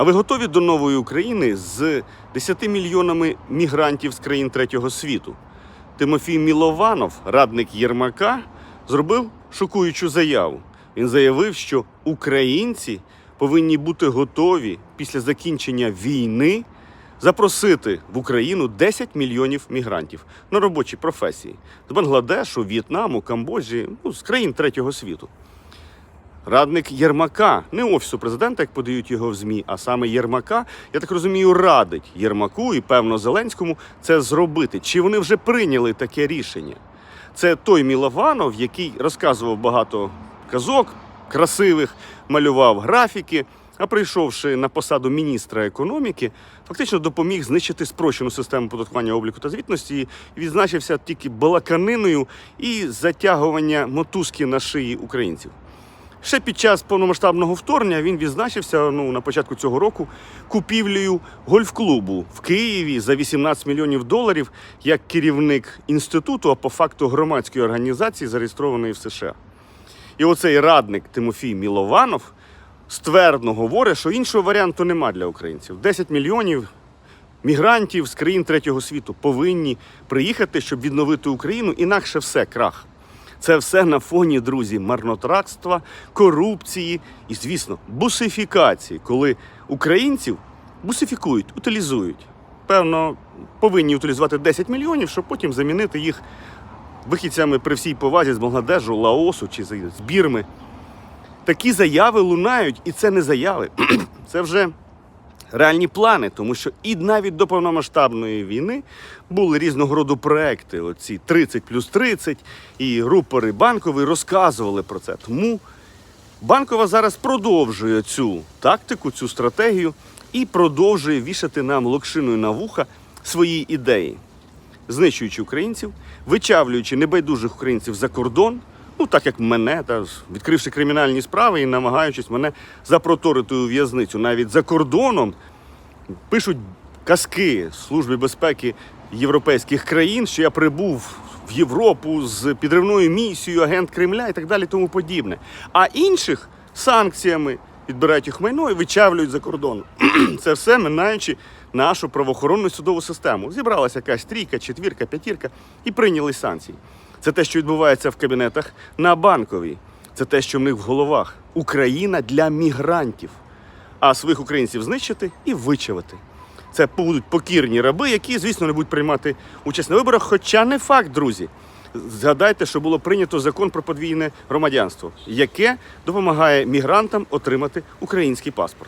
А ви готові до нової України з 10 мільйонами мігрантів з країн третього світу? Тимофій Мілованов, радник Єрмака, зробив шокуючу заяву. Він заявив, що українці повинні бути готові після закінчення війни запросити в Україну 10 мільйонів мігрантів на робочі професії з Бангладешу, В'єтнаму, Камбоджі, ну, з країн третього світу. Радник Єрмака, не офісу президента, як подають його в ЗМІ, а саме Єрмака, я так розумію, радить Єрмаку і певно Зеленському це зробити. Чи вони вже прийняли таке рішення? Це той Мілованов, який розказував багато казок красивих, малював графіки. А прийшовши на посаду міністра економіки, фактично допоміг знищити спрощену систему податкування обліку та звітності і відзначився тільки балаканиною і затягування мотузки на шиї українців. Ще під час повномасштабного вторгнення він відзначився ну, на початку цього року купівлею гольф-клубу в Києві за 18 мільйонів доларів як керівник інституту, а по факту громадської організації, зареєстрованої в США. І оцей радник Тимофій Мілованов ствердно говорить, що іншого варіанту нема для українців. 10 мільйонів мігрантів з країн третього світу повинні приїхати, щоб відновити Україну, інакше все крах. Це все на фоні, друзі, марнотратства, корупції і, звісно, бусифікації, коли українців бусифікують, утилізують. Певно, повинні утилізувати 10 мільйонів, щоб потім замінити їх вихідцями при всій повазі з Бангладежу, Лаосу чи з Бірми. Такі заяви лунають, і це не заяви. це вже реальні плани, тому що і навіть до повномасштабної війни були різного роду проекти. Оці 30 плюс 30, і рупори банкові розказували про це. Тому банкова зараз продовжує цю тактику, цю стратегію і продовжує вішати нам локшиною на вуха свої ідеї, знищуючи українців, вичавлюючи небайдужих українців за кордон. Ну, так як мене, та відкривши кримінальні справи і намагаючись мене запроторити у в'язницю навіть за кордоном, пишуть казки Служби безпеки європейських країн, що я прибув в Європу з підривною місією, агент Кремля і так далі, тому подібне. А інших санкціями відбирають їх майно і вичавлюють за кордон. Це все минаючи нашу правоохоронну судову систему. Зібралася якась трійка, четвірка, п'ятірка і прийняли санкції. Це те, що відбувається в кабінетах на банковій. Це те, що в них в головах. Україна для мігрантів. А своїх українців знищити і вичавити. Це будуть покірні раби, які, звісно, не будуть приймати участь на виборах. Хоча не факт, друзі. Згадайте, що було прийнято закон про подвійне громадянство, яке допомагає мігрантам отримати український паспорт.